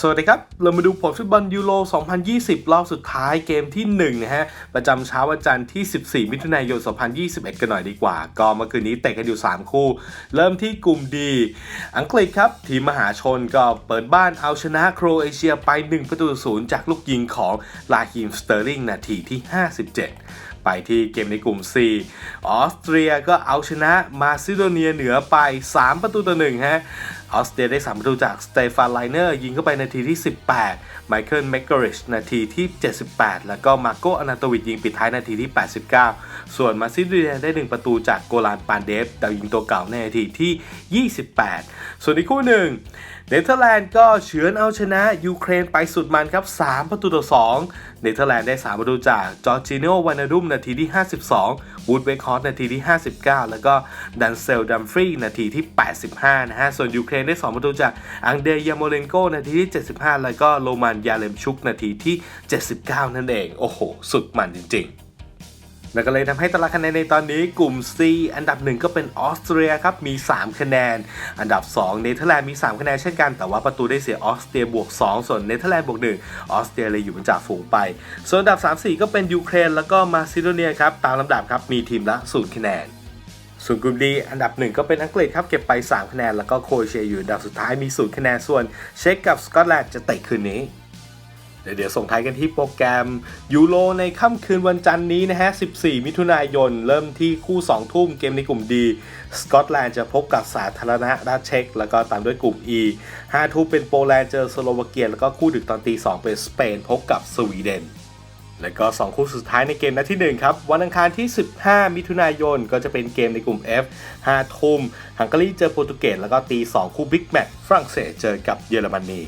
สวัสดีครับ เรามาดูผลฟุตบอลยูโร 2020 รอบสุดท้ายเกมที่1นะฮะ ประจำเช้าวันจันทร์ที่ 14 มิถุนายน 2021 กันหน่อยดีกว่า ก็เมื่อคืนนี้เตะกันอยู่ 3 คู่ เริ่มที่กลุ่มดี อังกฤษครับ ทีมมหาชนก็เปิดบ้านเอาชนะโครเอเชียไป 1 ประตูศูนย์จากลูกยิงของลาฮิมสเตอร์ลิงนาทีที่ 57 ไปที่เกมในกลุ่ม C ออสเตรียก็เอาชนะมาซิโดเนียเหนือไป 3 ประตูต่อ1ฮะออสเตรียได้ 3 ประตูจากสเตฟานไลเนอร์ยิงเข้าไปนาทีที่ 18 ไมเคิลแมกกริชนาทีที่ 78 แล้วก็มาโกอนาโตวิชยิงปิดท้ายนาทีที่ 89 ส่วนมาซิโดเนียได้ 1 ประตูจากโกลานปานเดฟดาวยิงตัวเก่าในนาทีที่ 28 ส่วนอีกคู่หนึ่งเนเธอร์แลนด์ก็เฉือนเอาชนะยูเครนไปสุดมันครับ 3 ประตูต่อ 2 เนเธอร์แลนด์ได้ 3 ประตูจากจอร์จิโนวานาดุมนาทีที่ 52วูดเวคฮอสนาทีที่ 59 แล้วก็ดันเซลดัมฟรีนาทีที่ 85 นะฮะ ส่วนยูเครนได้ 2 ประตูจากอังเดยาโมเลนโกนาทีที่ 75 แล้วก็โรมันยาเลมชุกนาทีที่ 79 นั่นเอง โอ้โห สุดมันจริง ๆ แล้วก็เลยทำให้ตารางคะแนนในตอนนี้กลุ่ม C อันดับหนึ่งก็เป็นออสเตรียครับมี 3 คะแนน อันดับ 2 เนเธอร์แลนด์มี 3 คะแนนเช่นกัน แต่ว่าประตูได้เสียออสเตรียบวก 2 ส่วนเนเธอร์แลนด์บวก 1 ออสเตรียเลยอยู่บนจ่าฝูงไป ส่วนอันดับ 3 4 ก็เป็นยูเครนแล้วก็มาซิโดเนียครับตามลำดับครับมีทีมละ0คะแนนส่วนกลุ่มดีอันดับหนึ่งก็เป็นอังกฤษครับเก็บไป 3 คะแนน แล้วก็โคเอเชียอยู่อันดับสุดท้ายมี 0 คะแนน ส่วนเช็กกับสกอตแลนด์จะเตะคืนนี้ เดี๋ยวเดี๋ยวส่งท้ายกันที่โปรแกรมยูโรในค่ำคืนวันจันทร์นี้นะฮะ 14 มิถุนายน เริ่มที่คู่ 2 ทุ่มเกมในกลุ่มดีสกอตแลนด์จะพบกับสาธารณรัฐเช็กแล้วก็ตามด้วยกลุ่ม E 5 ทุ่มเป็นโปแลนด์เจอสโลวาเกีย แล้วก็คู่ดึกตอนตี 2 เป็นสเปนพบกับสวีเดน แล้วก็ 2 คู่สุดท้ายในเกมนัดที่ 1 ครับ วันอังคารที่ 15 มิถุนายนก็จะเป็นเกมในกลุ่ม F 5 ทุ่มฮังการีเจอโปรตุเกสแล้วก็ตี 2 คู่บิ๊กแมตช์ฝรั่งเศสเจอกับเยอรมนี